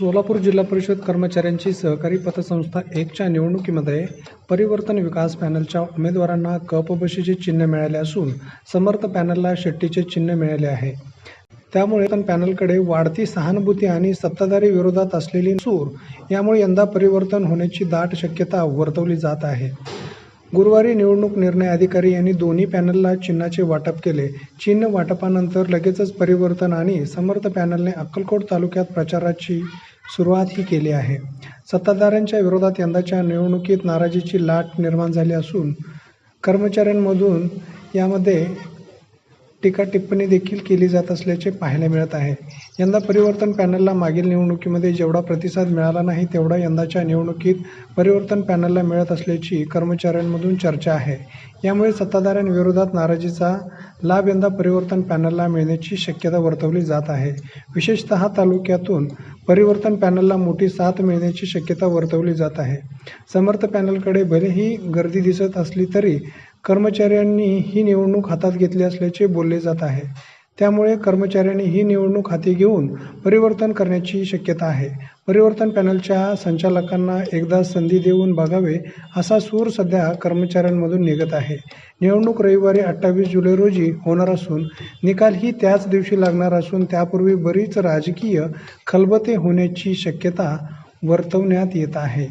सोलापूर जिल्हा परिषद कर्मचाऱ्यांची सहकारी पतसंस्था एकच्या निवडणुकीमध्ये परिवर्तन विकास पॅनलच्या उमेदवारांना कपबशीचे चिन्ह मिळाले असून समर्थ पॅनलला शेट्टीचे चिन्ह मिळाले आहे. त्यामुळे पण पॅनलकडे वाढती सहानुभूती आणि सत्ताधारी विरोधात असलेली सूर यामुळे यंदा परिवर्तन होण्याची दाट शक्यता वर्तवली जात आहे. गुरुवारी निवडणूक निर्णय अधिकारी यांनी दोन्ही पॅनलला चिन्हाचे वाटप केले. चिन्ह वाटपानंतर लगेचच परिवर्तन आणि समर्थ पॅनलने अक्कलकोट तालुक्यात प्रचाराची सुरुवातही केली आहे. सत्ताधाऱ्यांच्या विरोधात यंदाच्या निवडणुकीत नाराजीची लाट निर्माण झाली असून कर्मचाऱ्यांमधून यामध्ये टीका टिप्पणी देखील केली जात असल्याचे पाहायला मिळत आहे. यंदा परिवर्तन पॅनलला मागील निवडणुकीमध्ये जेवढा प्रतिसाद मिळाला नाही तेवढा यंदाच्या निवडणुकीत परिवर्तन पॅनलला मिळत असल्याची कर्मचाऱ्यांमधून चर्चा आहे. यामुळे सत्ताधाऱ्यांविरोधात नाराजीचा लाभ यंदा परिवर्तन पॅनलला मिळण्याची शक्यता वर्तवली जात आहे. विशेषतः तालुक्यातून परिवर्तन पॅनलला मोठी साथ मिळण्याची शक्यता वर्तवली जात आहे. समर्थ पॅनलकडे भलेही गर्दी दिसत असली तरी कर्मचाऱ्यांनी ही निवडणूक हातात घेतली असल्याचे बोलले जात आहे. त्यामुळे कर्मचाऱ्यांनी ही निवडणूक हाती घेऊन परिवर्तन करण्याची शक्यता आहे. परिवर्तन पॅनलच्या संचालकांना एकदा संधी देऊन बघावे असा सूर सध्या कर्मचाऱ्यांमधून निघत आहे. निवडणूक रविवारी अठ्ठावीस जुलै रोजी होणार असून निकाल ही त्याच दिवशी लागणार असून त्यापूर्वी बरीच राजकीय खलबते होण्याची शक्यता वर्तवण्यात येत आहे.